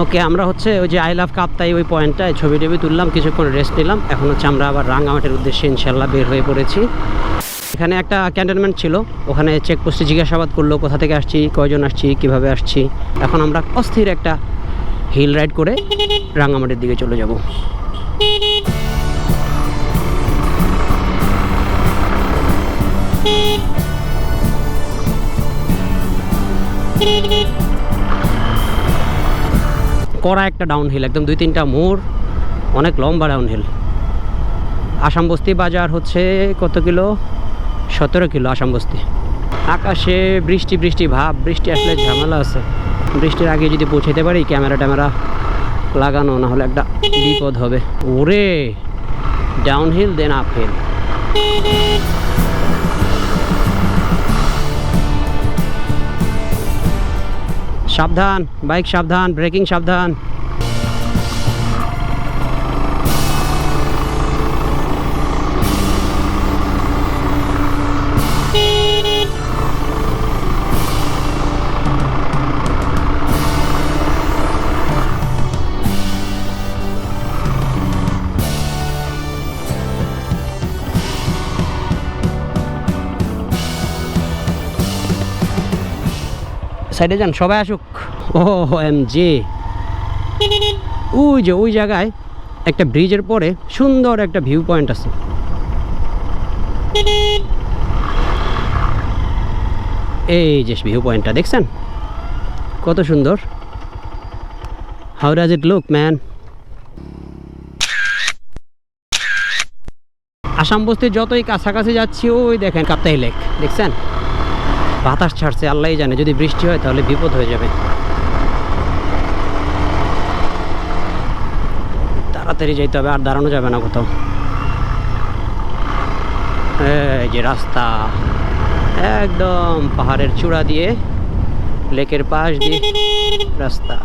ওকে আমরা হচ্ছে ওই যে আই লাভ কাপ্তাই ওই পয়েন্টটায় ছবি টবি তুললাম, কিছুক্ষণ রেস্ট নিলাম। এখন হচ্ছে আমরা আবার রাঙ্গামাটির উদ্দেশ্যে ইনশাল্লাহ বের হয়ে পড়েছি। এখানে একটা ক্যান্টনমেন্ট ছিল, ওখানে চেকপোস্টে জিজ্ঞাসাবাদ করল, কোথা থেকে আসছি, কয়জন আসছি, কীভাবে আসছি। এখন আমরা অস্থির একটা হিল রাইড করে রাঙ্গামাটির দিকে চলে যাব। কড়া একটা ডাউনহিল একদম দুই তিনটা মোড়, অনেক লম্বা ডাউনহিল আসাম বস্তি বাজার হচ্ছে কত কিলো? সতেরো কিলো আসাম বস্তি। আকাশে বৃষ্টি বৃষ্টি ভাব, বৃষ্টি আসলে ঝামেলা আছে। বৃষ্টির আগে যদি পৌঁছাতে পারি, ক্যামেরা ট্যামেরা লাগানো, না হলে একটা বিপদ হবে। ওরে ডাউনহিল দেন আপহিল সাবধান বাইক সাবধান ব্রেকিং সাবধান। সাইডে যান, সবাই আসুক। ও এম জি ওই যে, ওই জায়গায় একটা ব্রিজের পরে সুন্দর একটা ভিউ পয়েন্ট আছে। এই যে ভিউ পয়েন্টটা দেখছেন? কত সুন্দর। How does it look man Assam বস্তির যতই কাছাকাছি যাচ্ছি, ওই দেখেন কাপ্তাই লেক, দেখছেন? বাতাস ছাড়ছে আল্লাহ জানে। যদি বৃষ্টি হয়, তাহলে বিপদ হয়ে যাবে। তাড়াতাড়ি যেতে হবে, আর দাঁড়ানো যাবে না কোথাও। এই যে রাস্তা, একদম পাহাড়ের চূড়া দিয়ে, লেকের পাশ দিয়ে রাস্তা।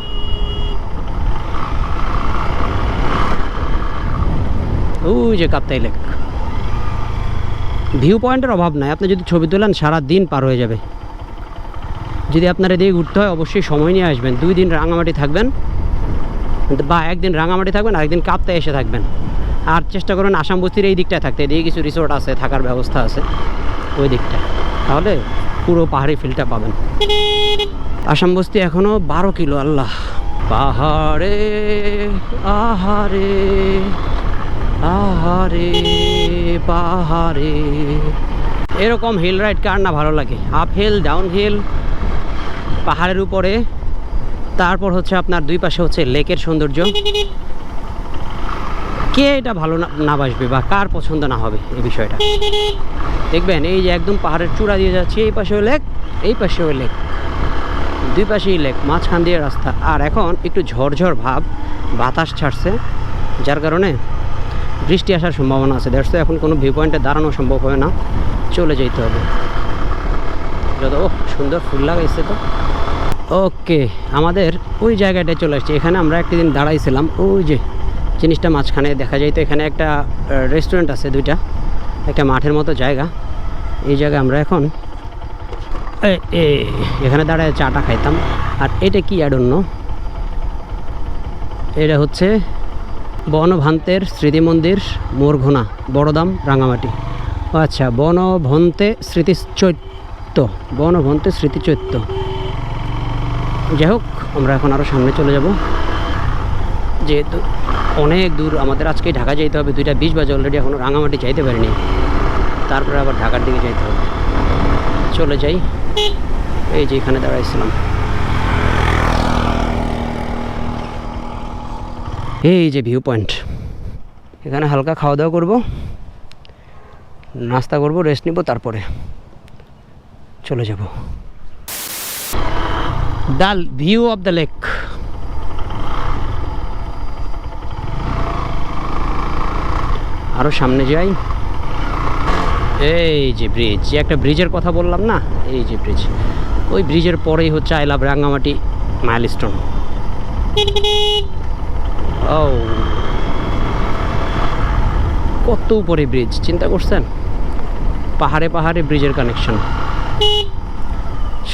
ওই যে কাপ্তাই লেক। ভিউ পয়েন্টের অভাব নাই। আপনি যদি ছবি তোলেন, সারা দিন পার হয়ে যাবে। যদি আপনার এদিকে ঘুরতে হয়, অবশ্যই সময় নিয়ে আসবেন। দুই দিন রাঙামাটি থাকবেন বা একদিন রাঙামাটি থাকবেন, আরেকদিন কাপ্তায় এসে থাকবেন। আর চেষ্টা করুন আসাম বস্তির এই দিকটায় থাকতে। এদিকে কিছু রিসোর্ট আছে, থাকার ব্যবস্থা আছে ওই দিকটা তাহলে পুরো পাহাড়ি ফিলটা পাবেন। আসাম বস্তি এখনও বারো কিলো, আল্লাহ। পাহাড়ে, আহারে আহারে, পাহাড়ে। এরকম হিল রাইড কার না ভালো লাগে? আপ হিল ডাউন হিল পাহাড়ের উপরে। তারপর হচ্ছে আপনার দুই পাশে হচ্ছে লেকের সৌন্দর্য। কে এটা ভালো না বাসবে বা কার পছন্দ না হবে এই বিষয়টা? দেখবেন, এই যে একদম পাহাড়ের চূড়া দিয়ে যাচ্ছি, এই পাশেও লেক, এই পাশেও লেক। দুই পাশেই লেক, মাঝখান দিয়ে রাস্তা। আর এখন একটু ঝড়ঝড় ভাব, বাতাস ছাড়ছে, যার কারণে বৃষ্টি আসার সম্ভাবনা আছে। দ্যাটস এখন কোনো ভিউ পয়েন্টে দাঁড়ানো সম্ভব হবে না। চলে যেতে হবে। যত ও সুন্দর ফুল লাগাইছে তো। ওকে, আমাদের ওই জায়গাটায় চলে আসছে। এখানে আমরা একটি দিন দাঁড়াইছিলাম, ওই যে জিনিসটা মাঝখানে, দেখা যায় তো এখানে একটা রেস্টুরেন্ট আছে দুইটা, একটা মাঠের মতো জায়গা। এই জায়গায় আমরা এখন এখানে দাঁড়ায় চাটা খাইতাম। আর এটা কি অ্যাডন্য এটা হচ্ছে বনভান্তের স্মৃতি মন্দির মোরঘোনা, বড়দাম, রাঙামাটি। আচ্ছা বনভন্তে স্মৃতি চৈত্য বনভন্তে স্মৃতি চৈত্য যাই হোক, আমরা এখন আরও সামনে চলে যাব। যেহেতু অনেক দূর আমাদের আজকেই ঢাকা যেতে হবে, দুইটা বিশ বাজে অলরেডি এখনও রাঙামাটি যাইতে পারিনি। তারপরে আবার ঢাকার দিকে যাইতে হবে। চলে যাই। এই যে এখানে দাঁড়াইছিলাম। এই যে ভিউ পয়েন্ট এখানে হালকা খাওয়া দাওয়া করব, নাস্তা করব রেস্ট নিব, তারপরে চলে যাব। ডাল ভিউ অফ দ্য লেক আরও সামনে যাই। এই যে ব্রিজ যে একটা ব্রিজের কথা বললাম না? এই যে ব্রিজ ওই ব্রিজের পরেই হচ্ছে আই লাভ রাঙ্গামাটি মাইলস্টোন ও। কত উপরে ব্রিজ চিন্তা করছেন? পাহাড়ে পাহাড়ে ব্রিজের কানেকশন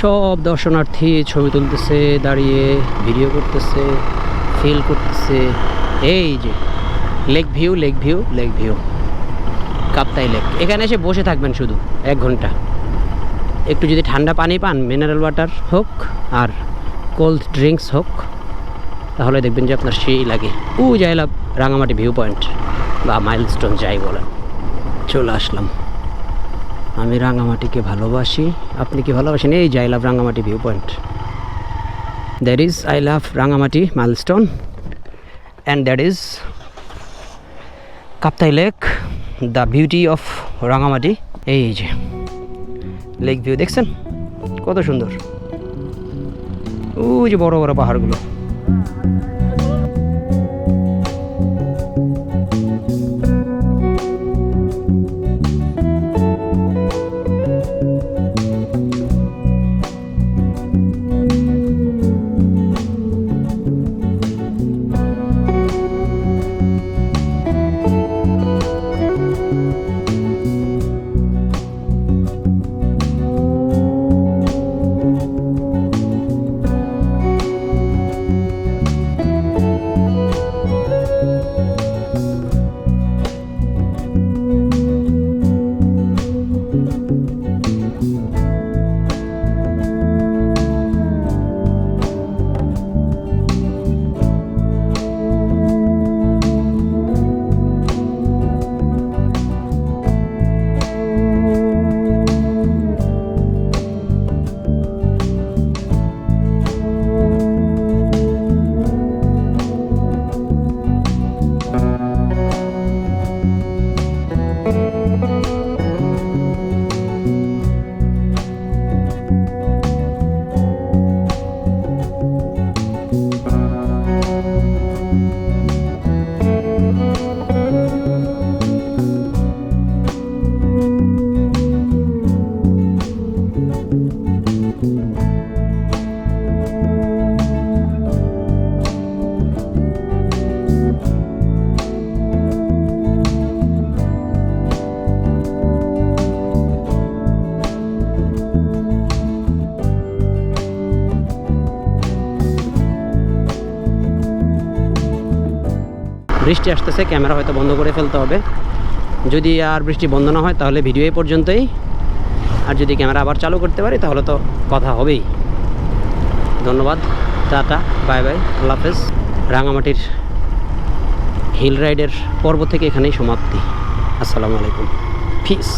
সব দর্শনার্থী ছবি তুলতেছে, দাঁড়িয়ে ভিডিও করতেছে ফিল করতেছে। এই যে lake view lake view lake view Kaptai lake এখানে এসে বসে থাকবেন শুধু, এক ঘণ্টা। একটু যদি ঠান্ডা পানি পান মিনারেল ওয়াটার হোক আর কোল্ড ড্রিঙ্কস হোক, তাহলে দেখবেন যে আপনার সেই লাগে। ও যাইলাম, রাঙামাটি ভিউ পয়েন্ট বা মাইলস্টোন যাই বলেন। চলে আসলাম। আমি রাঙামাটিকে ভালোবাসি। আপনি কি ভালোবাসেন? এই যে I love Rangamati view point that is I love Rangamati milestone and that is Kaptai lake the beauty of Rangamati. এই যে লেক ভিউ দেখছেন? কত সুন্দর। ওই যে বড় বড় পাহাড়গুলো। বৃষ্টি আসতেছে, ক্যামেরা হয়তো বন্ধ করে ফেলতে হবে। যদি আর বৃষ্টি বন্ধ না হয়, তাহলে ভিডিও এই পর্যন্তই। আর যদি ক্যামেরা আবার চালু করতে পারি, তাহলে তো কথা হবেই। ধন্যবাদ, টাটা, বাই বাই, আল্লাহ হাফেজ। রাঙামাটির হিল রাইডের পর্ব থেকে এখানেই সমাপ্তি। আসসালামু আলাইকুম। ফিস